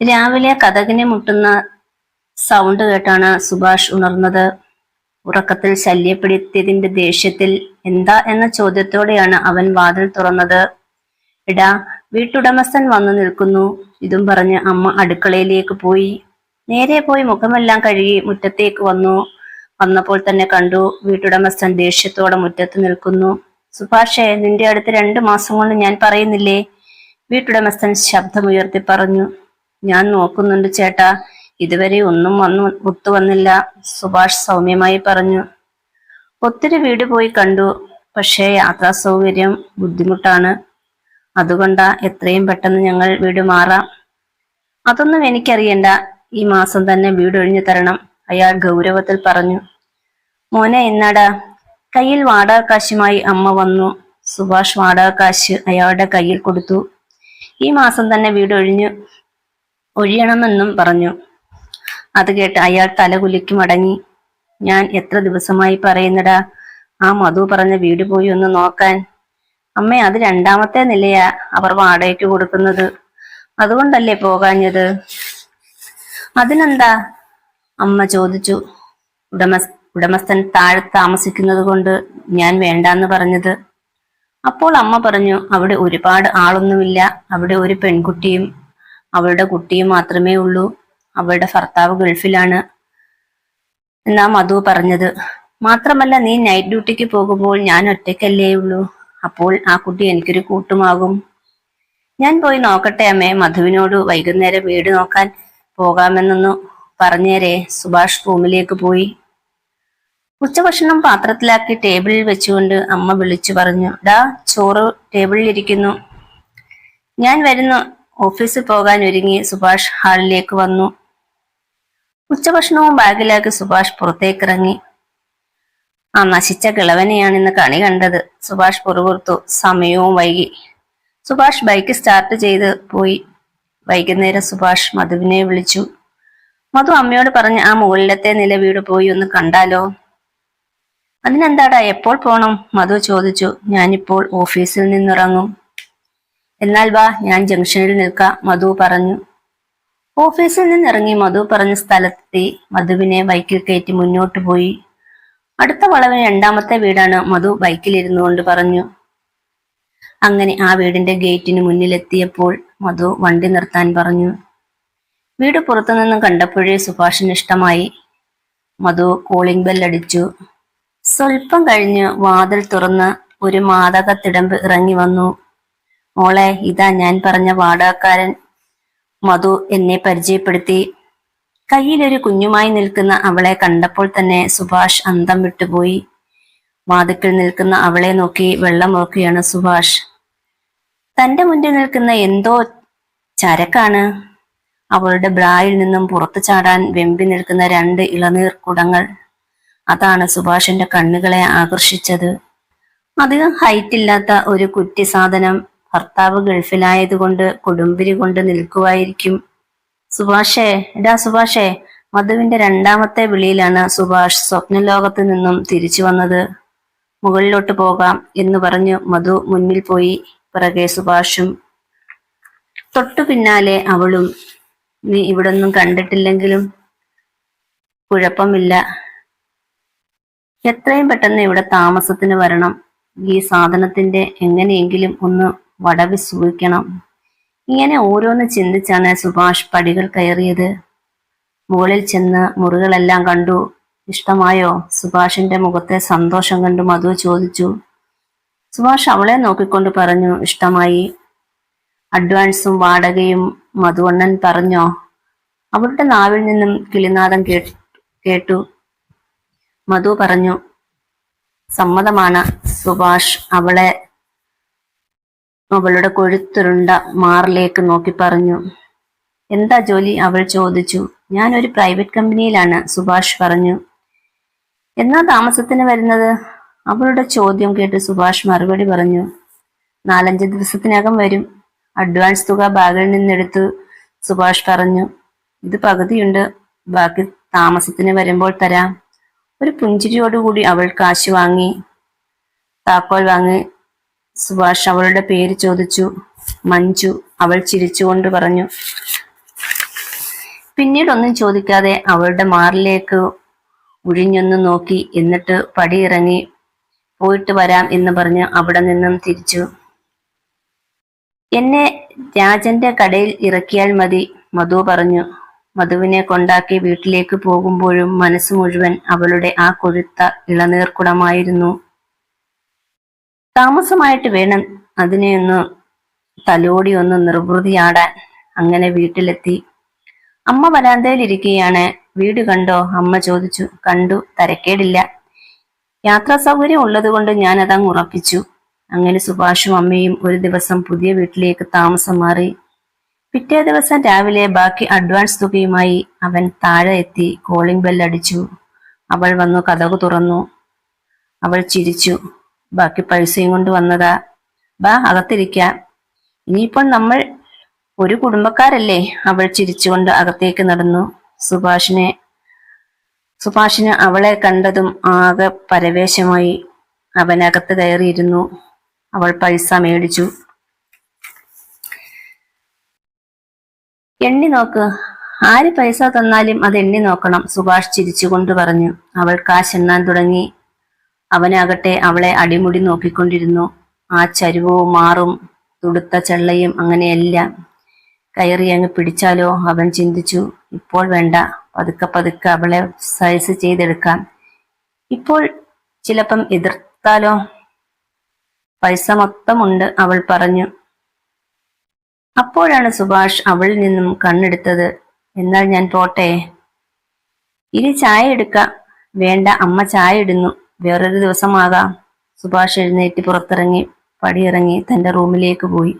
രാവിലെ കഥകിനെ മുട്ടുന്ന സൗണ്ട് കേട്ടാണ് സുഭാഷ് ഉണർന്നത്. ഉറക്കത്തിൽ ശല്യപ്പെടുത്തിയതിന്റെ ദേഷ്യത്തിൽ എന്താ എന്ന ചോദ്യത്തോടെയാണ് അവൻ വാതിൽ തുറന്നത്. എടാ വീട്ടുടമസ്ഥൻ വന്നു നിൽക്കുന്നു. ഇതും പറഞ്ഞ് അമ്മ അടുക്കളയിലേക്ക് പോയി. നേരെ പോയി മുഖമെല്ലാം കഴുകി മുറ്റത്തേക്ക് വന്നു. വന്നപ്പോൾ തന്നെ കണ്ടു വീട്ടുടമസ്ഥൻ ദേഷ്യത്തോടെ മുറ്റത്ത് നിൽക്കുന്നു. സുഭാഷേ നിന്റെ അടുത്ത് രണ്ടു മാസം കൊണ്ട് ഞാൻ പറയുന്നില്ലേ? വീട്ടുടമസ്ഥൻ ശബ്ദമുയർത്തി പറഞ്ഞു. ഞാൻ നോക്കുന്നുണ്ട് ചേട്ടാ. ഇതുവരെ ഒന്നും വന്നു ഒത്തു വന്നില്ല. സുഭാഷ് സൗമ്യമായി പറഞ്ഞു. ഒത്തിരി വീട് പോയി കണ്ടു. പക്ഷേ യാത്രാ സൗകര്യം ബുദ്ധിമുട്ടാണ്. അതുകൊണ്ടാ എത്രയും പെട്ടെന്ന് ഞങ്ങൾ വീട് മാറാം. അതൊന്നും എനിക്കറിയണ്ട. ഈ മാസം തന്നെ വീട് ഒഴിഞ്ഞു തരണം. അയാൾ ഗൗരവത്തിൽ പറഞ്ഞു. മോനെ എന്നാടാ? കയ്യിൽ വാടകക്കാശുമായി അമ്മ വന്നു. സുഭാഷ് വാടകക്കാശ് കാശ് അയാളുടെ കയ്യിൽ കൊടുത്തു. ഈ മാസം തന്നെ വീട് ഒഴിഞ്ഞു. ഒഴിയണമെന്നും പറഞ്ഞു. അത് കേട്ട് അയാൾ തലകുലുക്കി മടങ്ങി. ഞാൻ എത്ര ദിവസമായി പറയുന്നടാ? ആ മധു പറഞ്ഞ വീട് പോയി ഒന്ന് നോക്കാൻ. അമ്മ അത് രണ്ടാമത്തെ നിലയാ അവർ വാടകയ്ക്ക് കൊടുക്കുന്നത്. അതുകൊണ്ടല്ലേ പോകാഞ്ഞത്? അതിനെന്താ? അമ്മ ചോദിച്ചു. ഉടമസ് ഉടമസ്ഥൻ താഴെ താമസിക്കുന്നത് കൊണ്ട് ഞാൻ വേണ്ടാന്ന് പറഞ്ഞത്. അപ്പോൾ അമ്മ പറഞ്ഞു അവിടെ ഒരുപാട് ആളൊന്നുമില്ല. അവിടെ ഒരു പെൺകുട്ടിയും അവളുടെ കുട്ടിയും മാത്രമേ ഉള്ളൂ. അവളുടെ ഭർത്താവ് ഗൾഫിലാണ്. എന്നാ മധു പറഞ്ഞത്. മാത്രമല്ല നീ നൈറ്റ് ഡ്യൂട്ടിക്ക് പോകുമ്പോൾ ഞാൻ ഒറ്റയ്ക്കല്ലേ ഉള്ളൂ. അപ്പോൾ ആ കുട്ടി എനിക്കൊരു കൂട്ടുമാകും. ഞാൻ പോയി നോക്കട്ടെ അമ്മേ. മധുവിനോട് വൈകുന്നേരം വീട് നോക്കാൻ പോകാമെന്നൊന്നു പറഞ്ഞേരെ. സുഭാഷ് റൂമിലേക്ക് പോയി. ഉച്ചഭക്ഷണം പാത്രത്തിലാക്കി ടേബിളിൽ വെച്ചുകൊണ്ട് അമ്മ വിളിച്ചു പറഞ്ഞു. ഡാ ചോറ് ടേബിളിൽ ഇരിക്കുന്നു. ഞാൻ വരുന്നു. ഓഫീസിൽ പോകാൻ ഒരുങ്ങി സുഭാഷ് ഹാളിലേക്ക് വന്നു. ഉച്ചഭക്ഷണവും ബാഗിലാക്കി സുഭാഷ് പുറത്തേക്ക് ഇറങ്ങി ആ നശിച്ച കിളവനെയാണ് ഇന്ന് കണി കണ്ടത്. സുഭാഷ് പുറകുർത്തു സമയവും വൈകി. സുഭാഷ് ബൈക്ക് സ്റ്റാർട്ട് ചെയ്ത് പോയി. വൈകുന്നേരം സുഭാഷ് മധുവിനെ വിളിച്ചു. മധു അമ്മയോട് പറഞ്ഞ് ആ മുകളിലത്തെ നില വീട് പോയി ഒന്ന് കണ്ടാലോ? അതിനെന്താടാ എപ്പോൾ പോണം? മധു ചോദിച്ചു. ഞാനിപ്പോൾ ഓഫീസിൽ നിന്നിറങ്ങും. എന്നാൽ വാ ഞാൻ ജംഗ്ഷനിൽ നിൽക്കാം മധു പറഞ്ഞു. ഓഫീസിൽ നിന്നിറങ്ങി മധു പറഞ്ഞ സ്ഥലത്തെത്തി മധുവിനെ ബൈക്കിൽ കയറ്റി മുന്നോട്ട് പോയി. അടുത്ത വളവിന് രണ്ടാമത്തെ വീടാണ് മധു ബൈക്കിലിരുന്നു കൊണ്ട് പറഞ്ഞു. അങ്ങനെ ആ വീടിന്റെ ഗേറ്റിന് മുന്നിലെത്തിയപ്പോൾ മധു വണ്ടി നിർത്താൻ പറഞ്ഞു. വീട് പുറത്തുനിന്നും കണ്ടപ്പോഴേ സുഭാഷിന് ഇഷ്ടമായി. മധു കോളിംഗ് ബെല്ലടിച്ചു സ്വല്പം കഴിഞ്ഞ് വാതിൽ തുറന്ന് ഒരു മാതകത്തിടമ്പ് ഇറങ്ങി വന്നു. മോളെ ഇതാ ഞാൻ പറഞ്ഞ വാടാക്കാരൻ മധു എന്നെ പരിചയപ്പെടുത്തി. കയ്യിലൊരു കുഞ്ഞുമായി നിൽക്കുന്ന അവളെ കണ്ടപ്പോൾ തന്നെ സുഭാഷ് അന്തം വിട്ടുപോയി. വാതുക്കിൽ നിൽക്കുന്ന അവളെ നോക്കി വെള്ളം നോക്കിയാണ് സുഭാഷ്. തന്റെ മുന്നിൽ നിൽക്കുന്ന എന്തോ ചരക്കാണ്. അവളുടെ ബ്രായിൽ നിന്നും പുറത്തു ചാടാൻ വെമ്പി നിൽക്കുന്ന രണ്ട് ഇളനീർ കുടങ്ങൾ. അതാണ് സുഭാഷിന്റെ കണ്ണുകളെ ആകർഷിച്ചത്. അധികം ഹൈറ്റ് ഇല്ലാത്ത ഒരു കുറ്റി സാധനം ഭർത്താവ് ഗൾഫിലായതുകൊണ്ട് കൊടുമ്പിരി കൊണ്ട് നിൽക്കുവായിരിക്കും. സുഭാഷേ എടാ സുഭാഷേ മധുവിന്റെ രണ്ടാമത്തെ വിളിയിലാണ് സുഭാഷ് സ്വപ്നലോകത്ത് നിന്നും തിരിച്ചു വന്നത്. മുകളിലോട്ട് പോകാം എന്ന് പറഞ്ഞു മധു മുന്നിൽ പോയി പിറകെ സുഭാഷും. തൊട്ടു പിന്നാലെ അവളും. നീ ഇവിടൊന്നും കണ്ടിട്ടില്ലെങ്കിലും കുഴപ്പമില്ല. എത്രയും പെട്ടെന്ന് ഇവിടെ താമസത്തിന് വരണം. ഈ സാധനത്തിന്റെ എങ്ങനെയെങ്കിലും ഒന്ന് വടവി സൂക്ഷിക്കണം. ഇങ്ങനെ ഓരോന്ന് ചിന്തിച്ചാണ് സുഭാഷ് പടികൾ കയറിയത്. മുകളിൽ ചെന്ന് മുറികളെല്ലാം കണ്ടു. ഇഷ്ടമായോ? സുഭാഷിന്റെ മുഖത്തെ സന്തോഷം കണ്ടു മധു ചോദിച്ചു. സുഭാഷ് അവളെ നോക്കിക്കൊണ്ട് പറഞ്ഞു ഇഷ്ടമായി. അഡ്വാൻസും വാടകയും മധുവണ്ണൻ പറഞ്ഞോ? അവളുടെ നാവിൽ നിന്നും കിളിനാദം കേട്ടു കേട്ടു. മധു പറഞ്ഞു സമ്മതമാണ് സുഭാഷ്. അവളെ അവളുടെ കൊഴുത്തുരുണ്ട മാറിലേക്ക് നോക്കി പറഞ്ഞു എന്താ ജോലി? അവൾ ചോദിച്ചു. ഞാൻ ഒരു പ്രൈവറ്റ് കമ്പനിയിലാണ് സുഭാഷ് പറഞ്ഞു. എന്നാ താമസത്തിന് വരുന്നത്? അവളുടെ ചോദ്യം കേട്ട് സുഭാഷ് മറുപടി പറഞ്ഞു. നാലഞ്ച് ദിവസത്തിനകം വരും. അഡ്വാൻസ് തുക ബാഗിൽ നിന്നെടുത്ത് സുഭാഷ് പറഞ്ഞു. ഇത് പകുതിയുണ്ട്. ബാക്കി താമസത്തിന് വരുമ്പോൾ തരാം. ഒരു പുഞ്ചിരിയോടുകൂടി അവൾ കാശ് വാങ്ങി താക്കോൽ വാങ്ങി സുഭാഷ് അവളുടെ പേര് ചോദിച്ചു. മഞ്ജു അവൾ ചിരിച്ചുകൊണ്ട് പറഞ്ഞു. പിന്നീടൊന്നും ചോദിക്കാതെ അവളുടെ മാറിലേക്ക് ഉഴിഞ്ഞൊന്ന് നോക്കി എന്നിട്ട് പടിയിറങ്ങി പോയിട്ട് വരാം എന്ന് പറഞ്ഞ് അവിടെ നിന്നും തിരിച്ചു. എന്നെ രാജന്റെ കടയിൽ ഇറക്കിയാൽ മതി മധു പറഞ്ഞു. മധുവിനെ കൊണ്ടാക്കി വീട്ടിലേക്ക് പോകുമ്പോഴും മനസ്സ് മുഴുവൻ അവളുടെ ആ കൊഴുത്ത ഇളനീർക്കുടമായിരുന്നു. താമസമായിട്ട് വേണം അതിനെ ഒന്ന് തലോടി ഒന്ന് നിർവൃതിയാടാൻ. അങ്ങനെ വീട്ടിലെത്തി. അമ്മ വരാന്തയിലിരിക്കുകയാണ് വീട് കണ്ടോ? അമ്മ ചോദിച്ചു. കണ്ടു. തരക്കേടില്ല. യാത്രാ സൗകര്യം ഉള്ളതുകൊണ്ട് ഞാൻ അതങ്ങ് ഉറപ്പിച്ചു. അങ്ങനെ സുഭാഷും അമ്മയും ഒരു ദിവസം പുതിയ വീട്ടിലേക്ക് താമസം മാറി. പിറ്റേ ദിവസം രാവിലെ ബാക്കി അഡ്വാൻസ് തുകയുമായി അവൻ താഴെ എത്തി. കോളിംഗ് ബെൽ അടിച്ചു അവൾ വന്നു കഥകു തുറന്നു. അവൾ ചിരിച്ചു. ബാക്കി പൈസയും കൊണ്ട് വന്നതാ. ബാ അകത്തിരിക്കാം. ഇനിയിപ്പോൾ നമ്മൾ ഒരു കുടുംബക്കാരല്ലേ? അവൾ ചിരിച്ചുകൊണ്ട് അകത്തേക്ക് നടന്നു. സുഭാഷിനെ സുഭാഷിന് അവളെ കണ്ടതും ആകെ പരവേശമായി. അവനകത്ത് കയറിയിരുന്നു. അവൾ പൈസ മേടിച്ചു. എണ്ണി നോക്ക്. ആര് പൈസ തന്നാലും അത് എണ്ണി നോക്കണം സുഭാഷ് ചിരിച്ചുകൊണ്ട് പറഞ്ഞു. അവൾ കാശെണ്ണാൻ തുടങ്ങി. അവനാകട്ടെ അവളെ അടിമുടി നോക്കിക്കൊണ്ടിരുന്നു. ആ ചരുവവും മാറും തുടുത്ത ചെള്ളയും അങ്ങനെയെല്ലാം കയറി അങ്ങ് പിടിച്ചാലോ? അവൻ ചിന്തിച്ചു. ഇപ്പോൾ വേണ്ട. പതുക്കെ പതുക്കെ അവളെ സൈസ് ചെയ്തെടുക്കാം. ഇപ്പോൾ ചിലപ്പം എതിർത്താലോ? പൈസ മൊത്തമുണ്ട് അവൾ പറഞ്ഞു. അപ്പോഴാണ് സുഭാഷ് അവളിൽ നിന്നും കണ്ണെടുത്തത്. എന്നാൽ ഞാൻ പോട്ടെ. ഇനി ചായ എടുക്കാം. വേണ്ട അമ്മ ചായ ഇടുന്നു. വേറൊരു ദിവസമാകാം സുഭാഷ് എഴുന്നേറ്റ് പുറത്തിറങ്ങി പടിയിറങ്ങി തന്റെ റൂമിലേക്ക് പോയി.